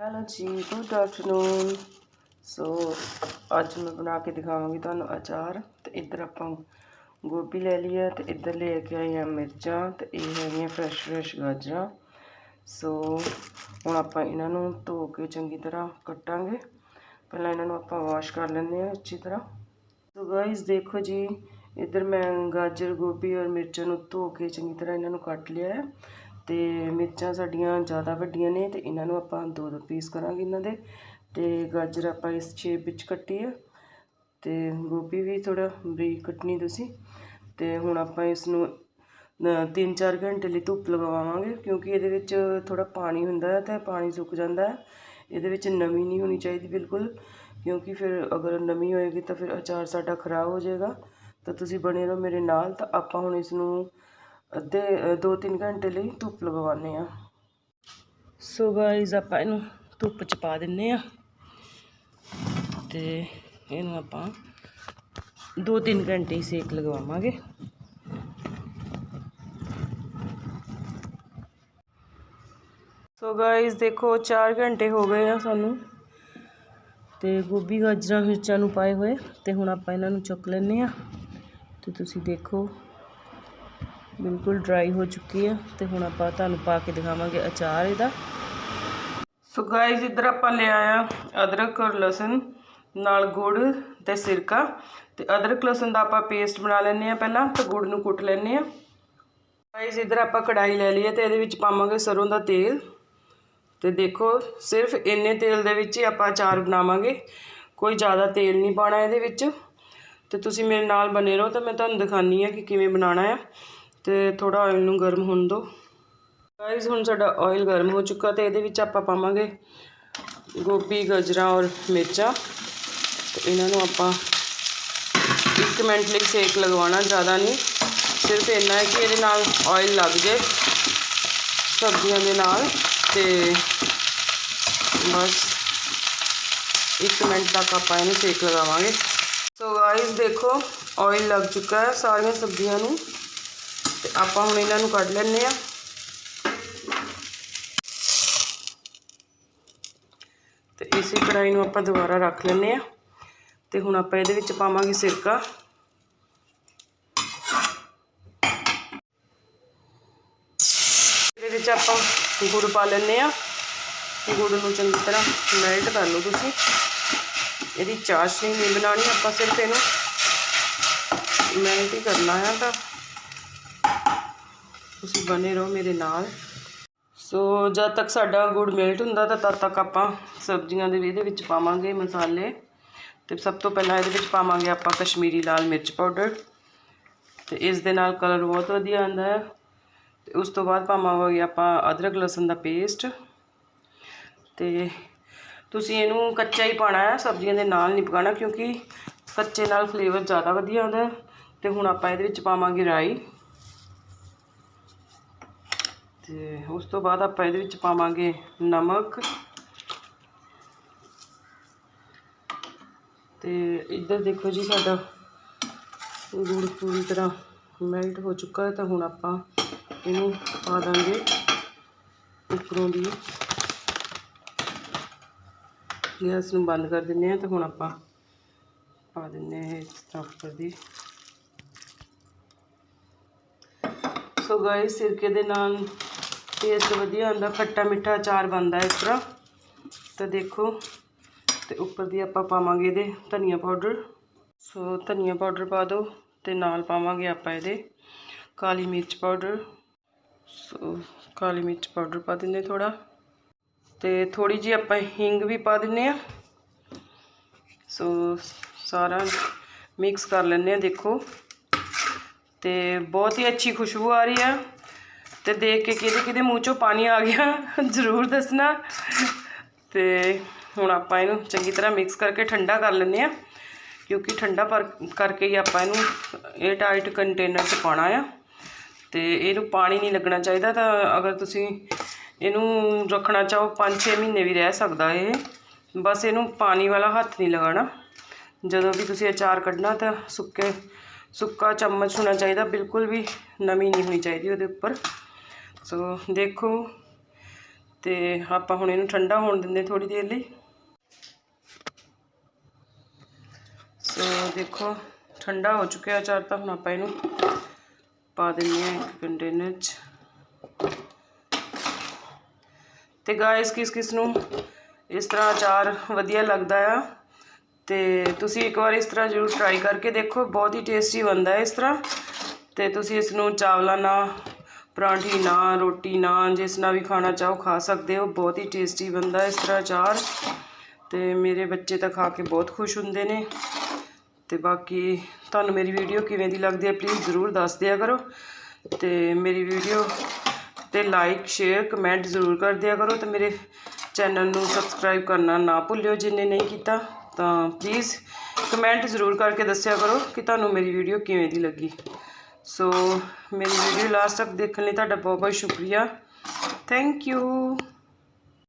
Hello ਜੀ good afternoon ਸੋ ਅੱਜ ਮੈਂ ਬਣਾ ਕੇ ਦਿਖਾਵਾਂਗੀ ਤੁਹਾਨੂੰ ਅਚਾਰ, ਤੇ ਇੱਧਰ ਆਪਾਂ ਗੋਭੀ ਲੈ ਲਈ ਹੈ, ਤੇ ਇੱਧਰ ਲੈ ਕੇ ਆਏ ਹਾਂ ਮਿਰਚਾਂ, ਤੇ ਇਹ ਹੈਗੀਆਂ ਫਰੈਸ਼ ਫਰੈਸ਼ ਗਾਜਰਾਂ। ਸੋ ਹੁਣ ਆਪਾਂ ਇਹਨਾਂ ਨੂੰ ਧੋ ਕੇ ਚੰਗੀ ਤਰ੍ਹਾਂ ਕੱਟਾਂਗੇ। ਪਹਿਲਾਂ ਇਹਨਾਂ ਨੂੰ ਆਪਾਂ ਵਾਸ਼ ਕਰ ਲੈਂਦੇ ਹਾਂ ਅੱਛੀ ਤਰ੍ਹਾਂ। ਸੋ ਗਾਇਸ ਦੇਖੋ ਜੀ, ਇੱਧਰ ਮੈਂ ਗਾਜਰ, ਗੋਭੀ ਔਰ ਮਿਰਚਾਂ ਨੂੰ ਧੋ ਕੇ ਚੰਗੀ ਤਰ੍ਹਾਂ ਇਹਨਾਂ ਨੂੰ ਕੱਟ ਲਿਆ ਹੈ। ਤੇ ਮਿਰਚਾਂ ਸਾਡੀਆਂ ਜ਼ਿਆਦਾ ਵੱਡੀਆਂ ਨੇ ਤੇ ਇਹਨਾਂ ਨੂੰ ਆਪਾਂ ਦੋ ਦੋ ਪੀਸ ਕਰਾਂਗੇ ਇਹਨਾਂ ਦੇ ਤੇ ਗਾਜਰ ਆਪਾਂ ਇਸ ਸ਼ੇਪ ਵਿੱਚ ਕੱਟੀ ਆ ਤੇ ਗੋਭੀ ਵੀ ਥੋੜਾ ਬਰੀਕ ਕੱਟਣੀ ਤੁਸੀਂ ਤੇ ਹੁਣ ਆਪਾਂ ਇਸ ਨੂੰ 3-4 ਘੰਟੇ ਲਈ ਧੁੱਪ ਲਗਾਵਾਂਗੇ ਕਿਉਂਕਿ ਇਹਦੇ ਵਿੱਚ ਥੋੜਾ ਪਾਣੀ ਹੁੰਦਾ ਹੈ ਤੇ ਪਾਣੀ ਸੁੱਕ ਜਾਂਦਾ ਹੈ। ਇਹਦੇ ਵਿੱਚ ਨਮੀ ਨਹੀਂ ਹੋਣੀ ਚਾਹੀਦੀ ਬਿਲਕੁਲ ਕਿਉਂਕਿ ਫਿਰ ਅਗਰ ਨਮੀ ਹੋਏਗੀ ਤਾਂ ਫਿਰ ਅਚਾਰ ਸਾਡਾ ਖਰਾਬ ਹੋ ਜਾਏਗਾ। ਤਾਂ ਤੁਸੀਂ ਬਣੇ ਰਹੋ ਮੇਰੇ ਨਾਲ ਤਾਂ ਆਪਾਂ ਹੁਣ ਇਸ ਨੂੰ ਅੱਧੇ 2-3 ਘੰਟੇ ਲਈ ਧੁੱਪ ਲਗਵਾਉਂਦੇ ਆ ਸੋ ਗਾਇਜ਼ ਆਪਾਂ ਇਹਨੂੰ ਧੁੱਪ ਚ ਪਾ ਦਿੰਨੇ ਆ ਤੇ ਇਹਨੂੰ ਆਪਾਂ 2-3 ਘੰਟੇ ਹੀ ਸੇਕ ਲਗਵਾਵਾਂਗੇ। ਸੋ ਗਾਇਜ਼ ਦੇਖੋ 4 ਘੰਟੇ ਹੋ ਗਏ ਆ ਸਾਨੂੰ ਤੇ ਗੋਭੀ, ਗਾਜਰਾਂ, ਮਿਰਚਾਂ ਨੂੰ ਪਾਏ ਹੋਏ ਤੇ ਹੁਣ ਆਪਾਂ ਇਹਨਾਂ ਨੂੰ ਚੁੱਕ ਲੈਨੇ ਆ ਤੇ ਤੁਸੀਂ ਦੇਖੋ ਬਿਲਕੁਲ ਡਰਾਈ ਹੋ ਚੁੱਕੀ ਆ ਤੇ ਹੁਣ ਆਪਾਂ ਤੁਹਾਨੂੰ ਪਾ ਕੇ ਦਿਖਾਵਾਂਗੇ ਅਚਾਰ ਇਹਦਾ। ਸੋ ਗਾਇਜ਼ ਇੱਧਰ ਆਪਾਂ ਲਿਆ ਆ ਅਦਰਕ ਔਰ ਲਸਣ, ਨਾਲ ਗੁੜ ਤੇ ਸਿਰਕਾ। ਤੇ ਅਦਰਕ, ਲਸਣ ਦਾ ਆਪਾਂ ਪੇਸਟ ਬਣਾ ਲੈਨੇ ਆ ਪਹਿਲਾਂ, ਤੇ ਗੁੜ ਨੂੰ ਕੁੱਟ ਲੈਨੇ ਆ ਗਾਇਜ਼ ਇੱਧਰ ਆਪਾਂ ਕੜਾਈ ਲੈ ਲਈ ਹੈ ਤੇ ਇਹਦੇ ਵਿੱਚ ਪਾਵਾਂਗੇ ਸਰੋਂ ਦਾ ਤੇਲ। ਤੇ ਦੇਖੋ, ਸਿਰਫ ਇੰਨੇ ਤੇਲ ਦੇ ਵਿੱਚ ਹੀ ਆਪਾਂ ਅਚਾਰ ਬਣਾਵਾਂਗੇ। ਕੋਈ ਜ਼ਿਆਦਾ ਤੇਲ ਨਹੀਂ ਪਾਣਾ ਇਹਦੇ ਵਿੱਚ। ਤੇ ਤੁਸੀਂ ਮੇਰੇ ਨਾਲ ਬਨੇ ਰਹੋ ਤਾਂ ਮੈਂ ਤੁਹਾਨੂੰ ਦਿਖਾਨੀ ਆ ਕਿ ਕਿਵੇਂ ਬਣਾਉਣਾ ਆ। ਤੇ ਥੋੜਾ ਆਇਲ ਨੂੰ ਗਰਮ ਹੋਣ ਦਿਓ ਗਾਇਜ਼ ਹੁਣ ਸਾਡਾ ਆਇਲ ਗਰਮ ਹੋ ਚੁੱਕਾ ਤੇ ਇਹਦੇ ਵਿੱਚ ਆਪਾਂ ਪਾਵਾਂਗੇ ਗੋਭੀ, ਗਜਰਾ ਔਰ ਮਿਰਚਾਂ। ਤੇ ਇਹਨਾਂ ਨੂੰ ਆਪਾਂ 1 ਮਿੰਟ ਲਈ ਸੇਕ ਲਗਵਾਉਣਾ, ਜ਼ਿਆਦਾ ਨਹੀਂ। ਸਿਰਫ ਇੰਨਾ ਹੈ ਕਿ ਇਹਦੇ ਨਾਲ ਆਇਲ ਲੱਗ ਜਾਏ ਸਬਜ਼ੀਆਂ ਦੇ ਨਾਲ। ਤੇ ਬਸ 1 ਮਿੰਟ ਤੱਕ ਆਪਾਂ ਇਹਨੂੰ ਸੇਕ ਲਗਾਵਾਂਗੇ। ਸੋ ਗਾਇਜ਼ ਦੇਖੋ ਆਇਲ ਲੱਗ ਚੁੱਕਾ ਹੈ ਸਾਰੀਆਂ ਸਬਜ਼ੀਆਂ ਨੂੰ। ਆਪਾਂ ਹੁਣ ਇਹਨਾਂ ਨੂੰ ਕੱਢ ਲੈਣੇ ਆ ਤੇ ਇਸੇ ਕੜਾਈ ਨੂੰ ਆਪਾਂ ਦੁਬਾਰਾ ਰੱਖ ਲੈਣੇ ਆ ਤੇ ਹੁਣ ਆਪਾਂ ਇਹਦੇ ਵਿੱਚ ਪਾਵਾਂਗੇ ਸਿਰਕਾ। ਇਹਦੇ ਵਿੱਚ ਆਪਾਂ ਗੁੜ ਪਾ ਲੈਣੇ ਆ ਗੁੜ ਨੂੰ ਚੰਗੀ ਤਰ੍ਹਾਂ ਮੈਲਟ ਕਰ ਲਓ ਤੁਸੀਂ। ਇਹਦੀ ਚਾਸ਼ਨੀ ਨਹੀਂ ਬਣਾਉਣੀ, ਆਪਾਂ ਸਿਰਫ ਇਹਨੂੰ ਮੈਲਟ ਹੀ ਕਰਨਾ ਆ ਤਾਂ। ਤੁਸੀਂ ਬਨੇ ਰਹੋ ਮੇਰੇ ਨਾਲ। ਸੋ ਜਦ ਤੱਕ ਸਾਡਾ ਗੁੜ ਮੈਲਟ ਹੁੰਦਾ, ਤਾਂ ਤਦ ਤੱਕ ਆਪਾਂ ਸਬਜ਼ੀਆਂ ਦੇ ਇਹਦੇ ਵਿੱਚ ਪਾਵਾਂਗੇ ਮਸਾਲੇ। ਤੇ ਸਭ ਤੋਂ ਪਹਿਲਾਂ ਇਹਦੇ ਵਿੱਚ ਪਾਵਾਂਗੇ ਆਪਾਂ ਕਸ਼ਮੀਰੀ ਲਾਲ ਮਿਰਚ ਪਾਊਡਰ ਤੇ ਇਸ ਦੇ ਨਾਲ ਕਲਰ ਬਹੁਤ ਵਧੀਆ ਆਉਂਦਾ ਹੈ। ਤੇ ਉਸ ਤੋਂ ਬਾਅਦ ਪਾਵਾਂਗੇ ਆਪਾਂ ਅਦਰਕ ਲਸਣ ਦਾ ਪੇਸਟ ਤੇ ਤੁਸੀਂ ਇਹਨੂੰ ਕੱਚਾ ਹੀ ਪਾਣਾ ਹੈ, ਸਬਜ਼ੀਆਂ ਦੇ ਨਾਲ ਨਹੀਂ ਪਕਾਣਾ ਕਿਉਂਕਿ ਕੱਚੇ ਨਾਲ ਫਲੇਵਰ ਜ਼ਿਆਦਾ ਵਧੀਆ ਆਉਂਦਾ ਤੇ ਹੁਣ ਆਪਾਂ ਇਹਦੇ ਵਿੱਚ ਪਾਵਾਂਗੇ ਰਾਈ। ਤੇ ਉਸ ਤੋਂ ਬਾਅਦ ਆਪਾਂ ਇਹਦੇ ਵਿੱਚ ਪਾਵਾਂਗੇ ਨਮਕ। ਤੇ ਇੱਧਰ ਦੇਖੋ ਜੀ ਸਾਡਾ ਗੁੜ ਪੂਰੀ ਤਰ੍ਹਾਂ ਮੈਲਟ ਹੋ ਚੁੱਕਾ ਹੈ ਤਾਂ ਹੁਣ ਆਪਾਂ ਇਹਨੂੰ ਪਾ ਦਾਂਗੇ ਉੱਪਰੋਂ ਦੀ। ਗੈਸ ਨੂੰ ਬੰਦ ਕਰ ਦਿੰਦੇ ਆ ਤੇ ਹੁਣ ਆਪਾਂ ਪਾ ਦਿੰਦੇ ਆ ਇਸ ਤਰ੍ਹਾਂ ਉੱਪਰ ਦੀ। ਸੋ ਗਾਇਸ ਸਿਰਕੇ ਦੇ ਨਾਲ ਟੇਸਟ ਵਧੀਆ ਆਉਂਦਾ ਖੱਟਾ ਮਿੱਠਾ ਅਚਾਰ ਬਣਦਾ ਇਸ ਤਰ੍ਹਾਂ। ਤਾਂ ਦੇਖੋ, ਤੇ ਉੱਪਰ ਦੀ ਆਪਾਂ ਪਾਵਾਂਗੇ ਇਹਦੇ ਧਨੀਆ ਪਾਊਡਰ। ਸੋ ਧਨੀਆ ਪਾਊਡਰ ਪਾ ਦਿਓ ਤੇ ਨਾਲ ਪਾਵਾਂਗੇ ਆਪਾਂ ਇਹਦੇ ਕਾਲੀ ਮਿਰਚ ਪਾਊਡਰ। ਸੋ ਕਾਲੀ ਮਿਰਚ ਪਾਊਡਰ ਪਾ ਦਿੰਦੇ ਥੋੜਾ ਤੇ ਥੋੜੀ ਜੀ ਆਪਾਂ ਹਿੰਗ ਵੀ ਪਾ ਦਿੰਨੇ ਆ ਸੋ ਸਾਰਾ ਮਿਕਸ ਕਰ ਲੈਂਦੇ ਆ ਦੇਖੋ। ਤੇ ਬਹੁਤ ਹੀ ਅੱਛੀ ਖੁਸ਼ਬੂ ਆ ਰਹੀ ਆ ਤੇ ਦੇਖ ਕੇ ਕਿਹਦੇ ਕਿਹਦੇ ਮੂੰਹ ਚੋਂ ਪਾਣੀ ਆ ਗਿਆ, ਜ਼ਰੂਰ ਦੱਸਣਾ। ਤੇ ਹੁਣ ਆਪਾਂ ਇਹਨੂੰ ਚੰਗੀ ਤਰ੍ਹਾਂ ਮਿਕਸ ਕਰਕੇ ਠੰਡਾ ਕਰ ਲੈਂਦੇ ਆ ਕਿਉਂਕਿ ਠੰਡਾ ਪਰ ਕਰਕੇ ਹੀ ਆਪਾਂ ਇਹਨੂੰ, ਇਹ ਟਾਈਟ ਕੰਟੇਨਰ 'ਚ ਪਾਉਣਾ ਆ। ਤੇ ਇਹਨੂੰ ਪਾਣੀ ਨਹੀਂ ਲੱਗਣਾ ਚਾਹੀਦਾ ਤਾਂ ਅਗਰ ਤੁਸੀਂ ਇਹਨੂੰ ਰੱਖਣਾ ਚਾਹੋ 5-6 ਮਹੀਨੇ ਵੀ ਰਹਿ ਸਕਦਾ ਇਹ। ਬਸ ਇਹਨੂੰ ਪਾਣੀ ਵਾਲਾ ਹੱਥ ਨਹੀਂ ਲਗਾਉਣਾ। ਜਦੋਂ ਵੀ ਤੁਸੀਂ ਅਚਾਰ ਕੱਢਣਾ ਤਾਂ ਸੁੱਕੇ, ਸੁੱਕਾ ਚਮਚ ਹੋਣਾ ਚਾਹੀਦਾ, ਬਿਲਕੁਲ ਵੀ ਨਮੀ ਨਹੀਂ ਹੋਣੀ ਚਾਹੀਦੀ ਉਹਦੇ ਉੱਪਰ। ਸੋ ਦੇਖੋ ਤੇ ਆਪਾਂ ਹੁਣ ਇਹਨੂੰ ਠੰਡਾ ਹੋਣ ਦਿੰਦੇ ਥੋੜੀ ਦੇਰ ਲਈ। ਸੋ ਦੇਖੋ, ਠੰਡਾ ਹੋ ਚੁੱਕਿਆ ਅਚਾਰ ਤਾਂ ਹੁਣ ਆਪਾਂ ਇਹਨੂੰ ਪਾ ਦਿੰਦੇ ਹਾਂ ਇੱਕ ਕੰਟੇਨਰ 'ਚ। ਤੇ ਗਾਇਸ ਕਿਸ ਕਿਸ ਨੂੰ ਇਸ ਤਰ੍ਹਾਂ ਅਚਾਰ ਵਧੀਆ ਲੱਗਦਾ ਆ, ਤੇ ਤੁਸੀਂ ਇੱਕ ਵਾਰ ਇਸ ਤਰ੍ਹਾਂ ਜ਼ਰੂਰ ਟਰਾਈ ਕਰਕੇ ਦੇਖੋ, ਬਹੁਤ ਹੀ ਟੇਸਟੀ ਬਣਦਾ ਹੈ ਇਸ ਤਰ੍ਹਾਂ। ਤੇ ਤੁਸੀਂ ਇਸ ਨੂੰ ਚਾਵਲਾਂ ਨਾਲ ਪਰਾਂਠੀ ਨਾਲ ਰੋਟੀ ਨਾਲ ਜਿਸ ਨਾਲ ਵੀ ਖਾਣਾ ਚਾਹੋ ਖਾ ਸਕਦੇ ਹੋ। ਬਹੁਤ ਹੀ ਟੇਸਟੀ ਬਣਦਾ ਇਸ ਤਰ੍ਹਾਂ ਅਚਾਰ। ਤੇ ਮੇਰੇ ਬੱਚੇ ਤਾਂ ਖਾ ਕੇ ਬਹੁਤ ਖੁਸ਼ ਹੁੰਦੇ ਨੇ। ਤੇ ਬਾਕੀ ਤੁਹਾਨੂੰ ਮੇਰੀ ਵੀਡੀਓ ਕਿਵੇਂ ਦੀ ਲੱਗਦੀ ਹੈ ਪਲੀਜ਼ ਜ਼ਰੂਰ ਦੱਸ ਦਿਆ ਕਰੋ। ਤੇ ਮੇਰੀ ਵੀਡੀਓ ਤੇ ਲਾਈਕ ਸ਼ੇਅਰ ਕਮੈਂਟ ਜ਼ਰੂਰ ਕਰ ਦਿਆ ਕਰੋ। ਤੇ ਮੇਰੇ ਚੈਨਲ ਨੂੰ ਸਬਸਕ੍ਰਾਈਬ ਕਰਨਾ ਨਾ ਭੁੱਲਿਓ ਜਿੰਨੇ ਨਹੀਂ ਕੀਤਾ, ਤਾਂ ਪਲੀਜ਼ ਕਮੈਂਟ ਜ਼ਰੂਰ ਕਰਕੇ ਦੱਸਿਆ ਕਰੋ ਕਿ ਤੁਹਾਨੂੰ ਮੇਰੀ ਵੀਡੀਓ ਕਿਵੇਂ ਦੀ ਲੱਗੀ। ਸੋ ਮੇਰੀ ਵੀਡੀਓ ਲਾਸਟ ਤੱਕ ਦੇਖਣ ਲਈ ਤੁਹਾਡਾ ਬਹੁਤ ਬਹੁਤ ਸ਼ੁਕਰੀਆ। Thank you